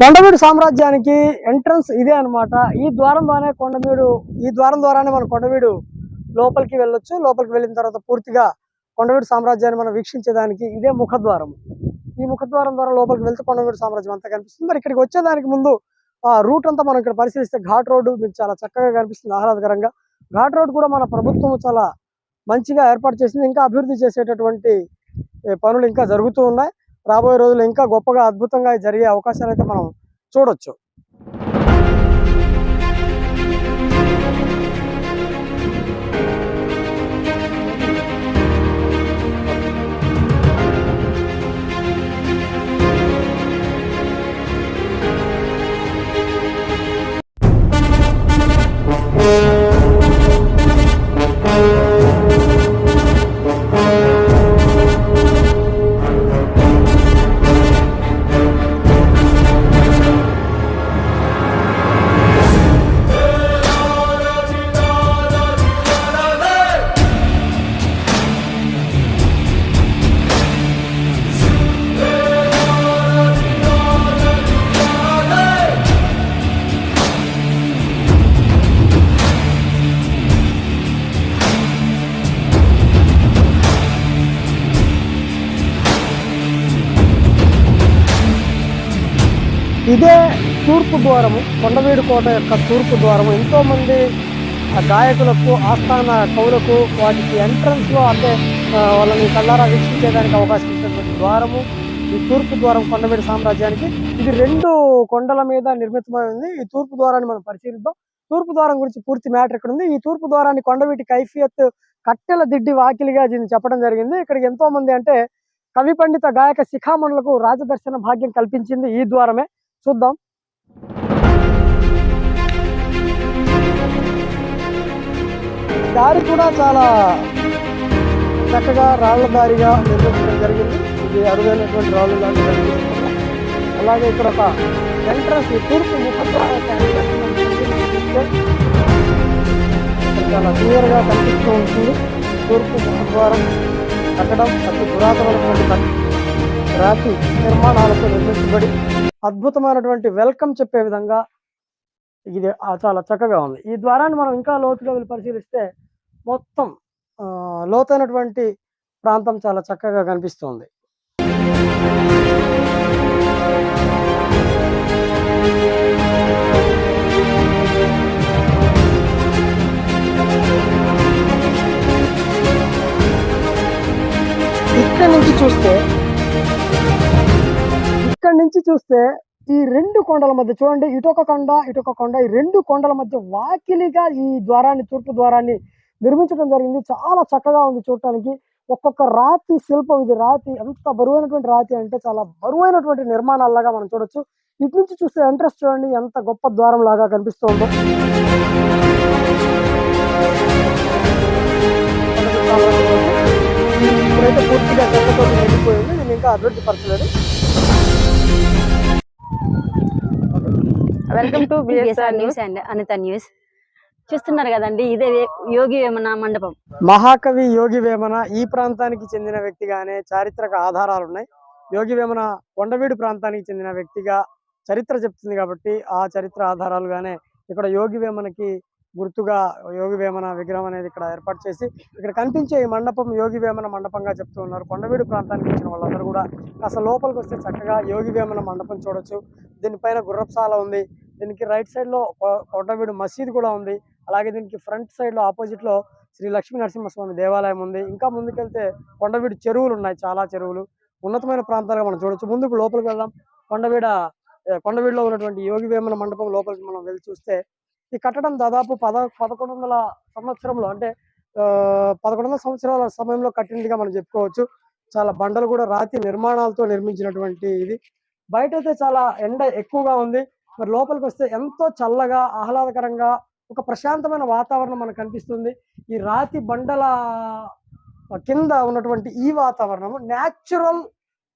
కొండవీడు సామ్రాజ్యానికి ఎంట్రన్స్ ఇదే అన్నమాట. ఈ ద్వారం ద్వారానే ఈ ద్వారం ద్వారానే మనం కొండవీడు లోపలికి వెళ్ళొచ్చు. లోపలికి వెళ్ళిన తర్వాత పూర్తిగా కొండవీడు సామ్రాజ్యాన్ని మనం వీక్షించేదానికి ఇదే ముఖద్వారం. ఈ ముఖద్వారం ద్వారా లోపలికి వెళ్తే కొండవీడు సామ్రాజ్యం అంతా కనిపిస్తుంది. మరి ఇక్కడికి వచ్చేదానికి ముందు ఆ రూట్ అంతా మనం ఇక్కడ పరిశీలిస్తే ఘాట్ రోడ్డు మీకు చాలా చక్కగా కనిపిస్తుంది ఆహ్లాదకరంగా. ఘాట్ రోడ్ కూడా మన ప్రభుత్వం చాలా మంచిగా ఏర్పాటు చేసింది. ఇంకా అభివృద్ధి చేసేటటువంటి పనులు ఇంకా జరుగుతూ ఉన్నాయి. రాబోయే రోజుల్లో ఇంకా గొప్పగా అద్భుతంగా జరిగే అవకాశాలు అయితే మనం చూడొచ్చు. ఇదే తూర్పు ద్వారము కొండవీడు కోట యొక్క తూర్పు ద్వారము. ఎంతో మంది ఆ గాయకులకు ఆస్థాన కవులకు వాటికి ఎంట్రన్స్లో అంటే వాళ్ళని కళ్ళారా వీక్షించేదానికి అవకాశం ఇచ్చినటువంటి ద్వారము ఈ తూర్పు ద్వారం కొండవీడు సామ్రాజ్యానికి. ఇది రెండు కొండల మీద నిర్మితమై ఉంది. ఈ తూర్పు ద్వారాన్ని మనం పరిశీలిద్దాం. తూర్పు ద్వారం గురించి పూర్తి మ్యాటర్ ఇక్కడ ఉంది. ఈ తూర్పు ద్వారాన్ని కొండవీటి కైఫియత్ కట్టెల దిడ్డి వాకిలిగా దీన్ని చెప్పడం జరిగింది. ఇక్కడికి ఎంతో మంది అంటే కవి పండిత గాయక శిఖామణులకు రాజదర్శన భాగ్యం కల్పించింది ఈ ద్వారమే. చూద్దాం. దారి కూడా చాలా చక్కగా రాళ్ళ దారిగా నిర్మించడం జరిగింది. ఇది అరుదైనటువంటి రాళ్ళు లాంటి అలాగే ఇక్కడ ఒక ఎంట్రన్స్ ఈ తూర్పు ముఖద్వారం చాలా క్లియర్గా కనిపిస్తూ ఉంటుంది. తూర్పు ముఖద్వారం కట్టడం అతి పురాతనమైనటువంటి రాతి నిర్మాణాలతో నిర్మించబడి అద్భుతమైనటువంటి వెల్కమ్ చెప్పే విధంగా ఇది చాలా చక్కగా ఉంది. ఈ ద్వారాన్ని మనం ఇంకా లోతుగా వెళ్ళి పరిశీలిస్తే మొత్తం ఆ, లోతైనటువంటి ప్రాంతం చాలా చక్కగా కనిపిస్తుంది. చూస్తే ఈ రెండు కొండల మధ్య చూడండి ఇటొక కొండ ఇటొక కొండ. ఈ రెండు కొండల మధ్య వాకిలిగా ఈ ద్వారాన్ని తూర్పు ద్వారాన్ని నిర్మించడం జరిగింది. చాలా చక్కగా ఉంది చూడటానికి. ఒక్కొక్క రాతి శిల్పం ఇది. రాతి ఎంత బరువైనటువంటి రాతి అంటే చాలా బరువైనటువంటి నిర్మాణాలలాగా మనం చూడొచ్చు. ఇటు నుంచి చూస్తే ఎంట్రెస్ట్ చూడండి ఎంత గొప్ప ద్వారం లాగా కనిపిస్తుందో ఇప్పుడైతే పూర్తిగా నేను ఇంకా అభివృద్ధి పరచలేదు. Welcome to BSR news and Anitha news చూస్తున్నారు కదండి ఇదే యోగి వేమన మండపం. మహాకవి యోగి వేమన ఈ ప్రాంతానికి చెందిన వ్యక్తిగానే చారిత్రక ఆధారాలు ఉన్నాయి యోగి వేమన కొండవీడు ప్రాంతానికి చెందిన వ్యక్తిగా చరిత్ర చెప్తుంది కాబట్టి ఆ చరిత్ర ఆధారాలుగానే ఇక్కడ యోగి వేమనకి గుర్తుగా యోగి వేమన విగ్రహం అనేది ఇక్కడ ఏర్పాటు చేసి ఇక్కడ కనిపించే ఈ మండపం యోగి వేమన మండపంగా చెప్తూ ఉన్నారు. కొండవీడు ప్రాంతానికి వచ్చిన వాళ్ళందరూ కూడా కాస్త లోపలికి వస్తే చక్కగా యోగి వేమన మండపం చూడొచ్చు. దీనిపైన గుర్రప్సాల ఉంది. దీనికి రైట్ సైడ్లో కొండవీడు మసీద్ కూడా ఉంది. అలాగే దీనికి ఫ్రంట్ సైడ్లో ఆపోజిట్లో శ్రీ లక్ష్మీ నరసింహస్వామి దేవాలయం ఉంది. ఇంకా ముందుకెళ్తే కొండవీడు చెరువులు ఉన్నాయి. చాలా చెరువులు. ఉన్నతమైన ప్రాంతాలుగా మనం చూడొచ్చు. ముందుకు లోపలికి వెళ్దాం. కొండవీడ కొండవీడులో ఉన్నటువంటి యోగి వేమన మండపం లోపలికి మనం వెళ్ళి చూస్తే ఈ కట్టడం దాదాపు పద పదకొండు వందల సంవత్సరంలో అంటే పదకొండు వందల సంవత్సరాల సమయంలో కట్టినట్టుగా మనం చెప్పుకోవచ్చు. చాలా బండలు కూడా రాతి నిర్మాణాలతో నిర్మించినటువంటి ఇది. బయట అయితే చాలా ఎండ ఎక్కువగా ఉంది. మరి లోపలికి వస్తే ఎంతో చల్లగా ఆహ్లాదకరంగా ఒక ప్రశాంతమైన వాతావరణం మనకు కనిపిస్తుంది. ఈ రాతి బండల కింద ఉన్నటువంటి ఈ వాతావరణం న్యాచురల్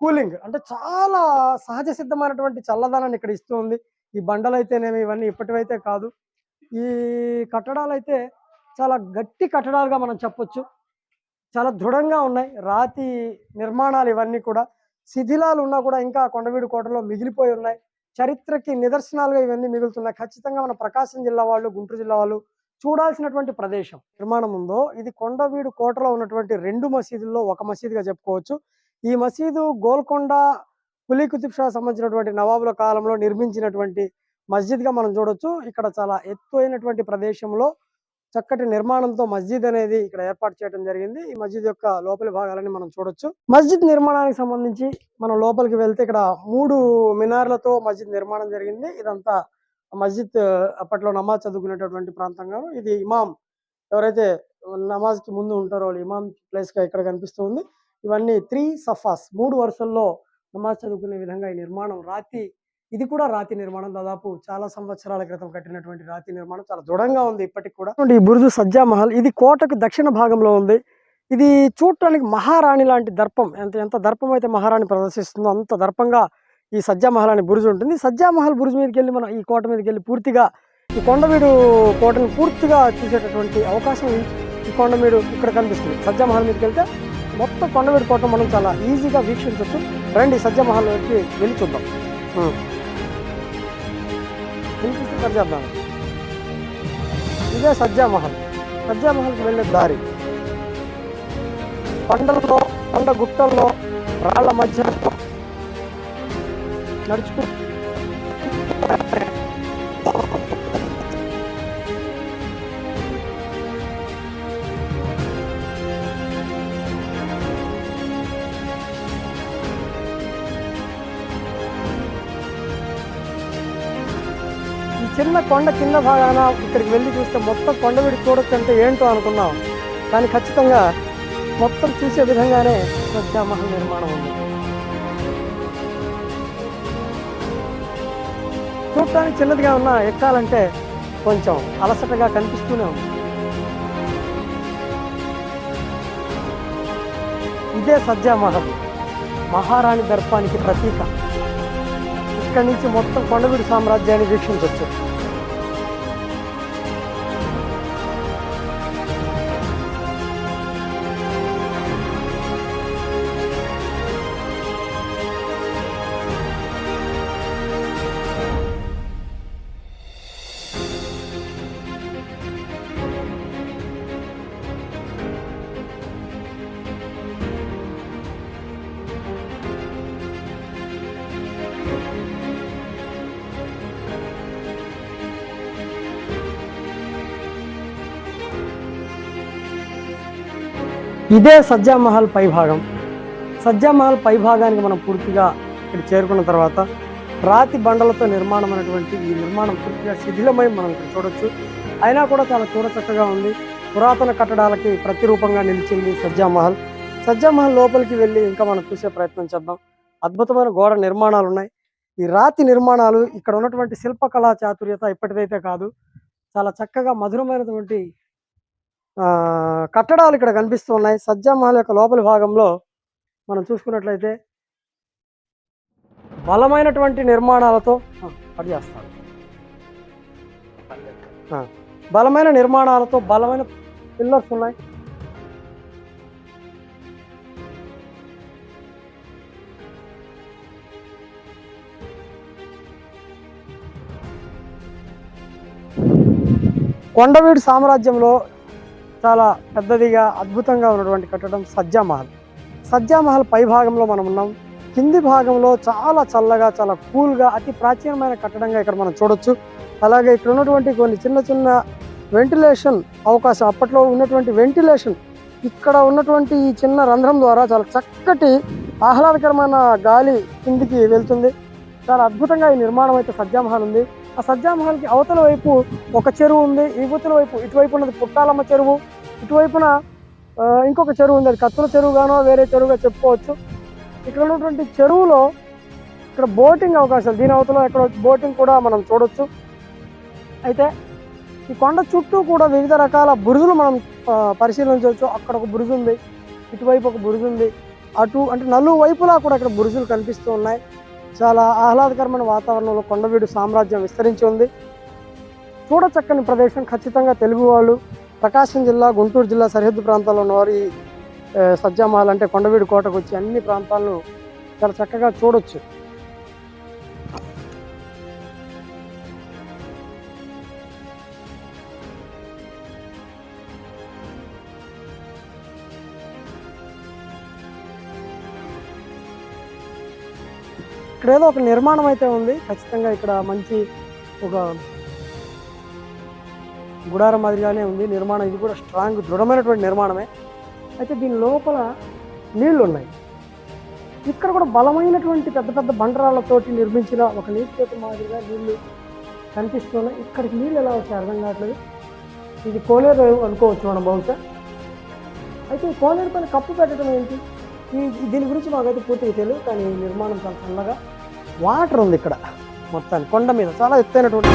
కూలింగ్ అంటే చాలా సహజ సిద్ధమైనటువంటి చల్లదనాన్ని ఇక్కడ ఇస్తూ ఉంది. ఈ బండలైతేనేమి ఇవన్నీ ఇప్పటివైతే కాదు. ఈ కట్టడాలు అయితే చాలా గట్టి కట్టడాలుగా మనం చెప్పొచ్చు. చాలా దృఢంగా ఉన్నాయి. రాతి నిర్మాణాలు ఇవన్నీ కూడా శిథిలాలు ఉన్నా కూడా ఇంకా కొండవీడు కోటలో మిగిలిపోయి ఉన్నాయి. చరిత్రకి నిదర్శనాలుగా ఇవన్నీ మిగులుతున్నాయి. ఖచ్చితంగా మన ప్రకాశం జిల్లా వాళ్ళు గుంటూరు జిల్లా వాళ్ళు చూడాల్సినటువంటి ప్రదేశం నిర్మాణం ఉందో ఇది కొండవీడు కోటలో ఉన్నటువంటి రెండు మసీదుల్లో ఒక మసీదుగా చెప్పుకోవచ్చు. ఈ మసీదు గోల్కొండ పులి కుతుబ్ షా సంబంధించినటువంటి నవాబుల కాలంలో నిర్మించినటువంటి మస్జిద్గా మనం చూడొచ్చు. ఇక్కడ చాలా ఎత్తు అయినటువంటి ప్రదేశంలో చక్కటి నిర్మాణంతో మస్జిద్ అనేది ఇక్కడ ఏర్పాటు చేయడం జరిగింది. ఈ మస్జిద్ యొక్క లోపలి భాగాలని మనం చూడొచ్చు. మస్జిద్ నిర్మాణానికి సంబంధించి మనం లోపలికి వెళ్తే ఇక్కడ మూడు మినార్లతో మస్జిద్ నిర్మాణం జరిగింది. ఇదంతా మస్జిద్ అప్పట్లో నమాజ్ చదువుకునేటటువంటి ప్రాంతంగా ఇది ఇమాం ఎవరైతే నమాజ్కి ముందు ఉంటారో వాళ్ళు ఇమాం ప్లేస్గా ఇక్కడ కనిపిస్తుంది. ఇవన్నీ త్రీ సఫాస్ మూడు వరుసల్లో నమాజ్ చదువుకునే విధంగా ఈ నిర్మాణం రాతి ఇది కూడా రాతి నిర్మాణం దాదాపు చాలా సంవత్సరాల క్రితం కట్టినటువంటి రాతి నిర్మాణం. చాలా దృఢంగా ఉంది ఇప్పటికి కూడా. ఈ బురుజు సజ్జా మహల్ ఇది కోటకు దక్షిణ భాగంలో ఉంది. ఇది చూడటానికి మహారాణి లాంటి దర్పం. ఎంత ఎంత దర్పం అయితే మహారాణి ప్రదర్శిస్తుందో అంత దర్పంగా ఈ సజ్జా మహల్ అనే బురుజు ఉంటుంది. సజ్జా మహల్ బురుజు మీదకి వెళ్ళి మనం ఈ కోట మీదకి వెళ్ళి పూర్తిగా ఈ కొండవీడు కోటను పూర్తిగా చూసేటటువంటి అవకాశం ఈ- కొండవీడు ఇక్కడ కనిపిస్తుంది. సజ్జా మహల్ మీదకి వెళ్తే మొత్తం కొండవీడు కోట మనం చాలా ఈజీగా వీక్షించవచ్చు రండి సజ్జా మహల్ వెళ్ళి చూద్దాం. ఉం. ఇదే సజ్జామహల్ సజ్జామహల్కి వెళ్ళే దారి కొండల్లో కొండ గుట్టల్లో రాళ్ళ మధ్య నడుచుకుంటూ చిన్న కొండ కింద భాగాన ఇక్కడికి వెళ్ళి చూస్తే మొత్తం కొండ విడి చూడొచ్చు అంటే ఏంటో అనుకున్నాం. కానీ ఖచ్చితంగా మొత్తం చూసే విధంగానే సజ్జామహల్ నిర్మాణం ఉంది. చూడటానికి చిన్నదిగా ఉన్నా ఎక్కాలంటే కొంచెం అలసటగా కనిపిస్తూనే ఉంది. ఇదే సజ్జామహల్ మహారాణి దర్పానికి ప్రతీక. ఇక్కడి నుంచి మొత్తం కొండవీడు సామ్రాజ్యాన్ని వీక్షించవచ్చు ఇదే సజ్జామహల్ పై భాగం సజ్జామహల్ పై భాగానికి మనం పూర్తిగా ఇక్కడ చేరుకున్న తర్వాత రాతి బండలతో నిర్మాణం అనేటువంటి ఈ నిర్మాణం పూర్తిగా శిథిలమై మనం ఇక్కడ చూడొచ్చు. అయినా కూడా చాలా చూడచక్కగా ఉంది. పురాతన కట్టడాలకి ప్రతిరూపంగా నిలిచింది సజ్జామహల్ సజ్జామహల్ లోపలికి వెళ్ళి ఇంకా మనం చూసే ప్రయత్నం చేద్దాం. అద్భుతమైన గోడ నిర్మాణాలు ఉన్నాయి ఈ రాతి నిర్మాణాలు ఇక్కడ ఉన్నటువంటి శిల్పకళా చాతుర్యత ఇప్పటిదైతే కాదు. చాలా చక్కగా మధురమైనటువంటి కట్టడాలు ఇక్కడ కనిపిస్తూ ఉన్నాయి సజ్జామహల్ యొక్క లోపలి భాగంలో మనం చూసుకున్నట్లయితే బలమైనటువంటి నిర్మాణాలతో అది చేస్తాను బలమైన నిర్మాణాలతో బలమైన పిల్లర్స్ ఉన్నాయి. కొండవీడు సామ్రాజ్యంలో చాలా పెద్దదిగా అద్భుతంగా ఉన్నటువంటి కట్టడం సజ్జామహల్. సజ్జామహల్ పై భాగంలో మనం ఉన్నాం. కింది భాగంలో చాలా చల్లగా చాలా కూల్గా అతి ప్రాచీనమైన కట్టడంగా ఇక్కడ మనం చూడొచ్చు. అలాగే ఇక్కడ ఉన్నటువంటి కొన్ని చిన్న చిన్న వెంటిలేషన్ అవకాశం అప్పట్లో ఉన్నటువంటి వెంటిలేషన్ ఇక్కడ ఉన్నటువంటి ఈ చిన్న రంధ్రం ద్వారా చాలా చక్కటి ఆహ్లాదకరమైన గాలి కిందికి వెళ్తుంది. చాలా అద్భుతంగా ఈ నిర్మాణం అయితే సజ్జామహల్ ఉంది. ఆ సజ్జామహల్కి అవతల వైపు ఒక చెరువు ఉంది ఇవతల వైపు ఇటువైపు ఉన్నది పుట్టాలమ్మ చెరువు ఇటువైపున ఇంకొక చెరువు ఉంది. అది కత్తుల చెరువు గానో వేరే చెరువుగా చెప్పుకోవచ్చు. ఇక్కడ ఉన్నటువంటి చెరువులో ఇక్కడ బోటింగ్ అవకాశాలు దీని అవతల ఇక్కడ బోటింగ్ కూడా మనం చూడొచ్చు. అయితే ఈ కొండ చుట్టూ కూడా వివిధ రకాల బురుజులు మనం పరిశీలించవచ్చు అక్కడ ఒక బురుజు ఉంది ఇటువైపు ఒక బురుజు ఉంది అటు అంటే నలుగు వైపులా కూడా ఇక్కడ బురుజులు కనిపిస్తూ ఉన్నాయి. చాలా ఆహ్లాదకరమైన వాతావరణంలో కొండవీడు సామ్రాజ్యం విస్తరించి ఉంది. చూడచక్కని ప్రదేశం ఖచ్చితంగా తెలుగు వాళ్ళు. ప్రకాశం జిల్లా గుంటూరు జిల్లా సరిహద్దు ప్రాంతాల్లో ఉన్నవారు ఈ సజ్జామహల్ అంటే కొండవీడు కోటకు వచ్చి అన్ని ప్రాంతాలను చాలా చక్కగా చూడొచ్చు. ఇక్కడ ఏదో ఒక నిర్మాణం అయితే ఉంది. ఖచ్చితంగా ఇక్కడ మంచి ఒక గుడారం మాదిరిగానే ఉంది. నిర్మాణం ఇది కూడా స్ట్రాంగ్ దృఢమైనటువంటి నిర్మాణమే. అయితే దీని లోపల నీళ్ళు ఉన్నాయి ఇక్కడ కూడా బలమైనటువంటి పెద్ద పెద్ద బండరాళ్ళతోటి నిర్మించిన ఒక నీటి మాదిరిగా నీళ్ళు కనిపిస్తున్నాయి. ఇక్కడికి నీళ్ళు ఎలా వచ్చాయి అర్థం కావట్లేదు. ఇది కోనేరు అనుకోవచ్చు మనం బహుశా. అయితే ఈ కోనేరు పైన కప్పు పెట్టడం ఏంటి? ఈ దీని గురించి మాకైతే పూర్తిగా తెలియదు కానీ ఈ నిర్మాణం చాలా చల్లగా వాటర్ ఉంది ఇక్కడ. మొత్తాన్ని కొండ మీద చాలా ఎత్తైనటువంటి